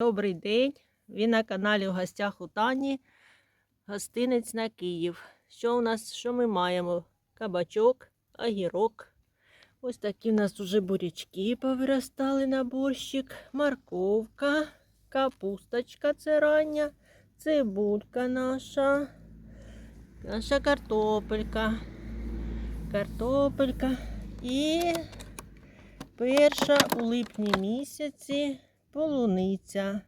Добрий день! Ви на каналі в гостях у Тані. Гостинець на Київ. Що у нас, що ми маємо? Кабачок, огірок. Ось такі в нас уже бурячки повиростали на борщик, морковка, капусточка це рання, цибулька наша, наша картопелька, картопелька і перша у липні місяці полуниця.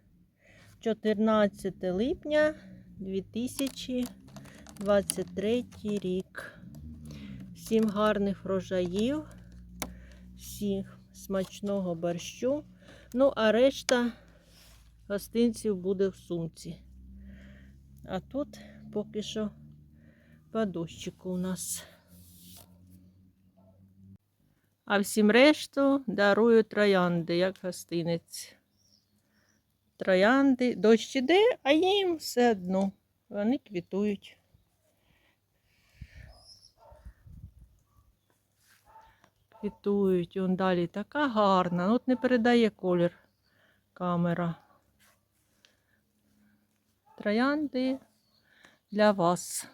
14 липня 2023 рік. Всім гарних врожаїв, всім смачного борщу. Ну, а решта гостинців буде в сумці. А тут поки що по дощику у нас. А всім решту дарую троянди, як гостинець. Троянди, дощ іде, а їм все одно. Вони квітують. Квітують. Он далі така гарна. От не передає колір камера. Троянди для вас.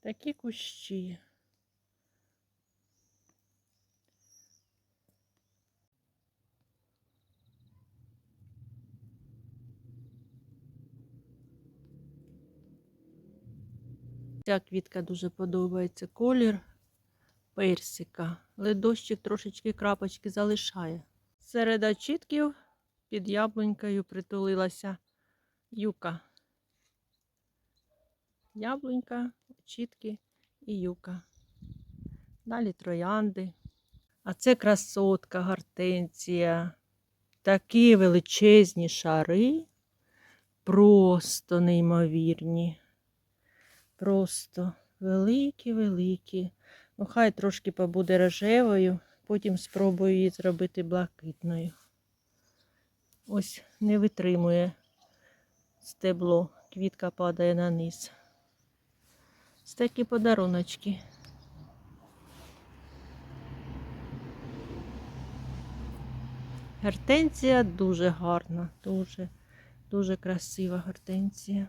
Такі кущі. Ця квітка дуже подобається. Колір персика. Але трошечки крапочки залишає. Серед очітків під яблунькою притулилася юка. Яблунька, очітки і юка. Далі троянди. А це красотка, гортензія. Такі величезні шари. Просто неймовірні. Просто великі-великі. Ну, хай трошки побуде рожевою, потім спробую її зробити блакитною. Ось не витримує стебло, квітка падає на низ. Ось такі подаруночки. Гортензія дуже гарна, дуже, дуже красива гортензія.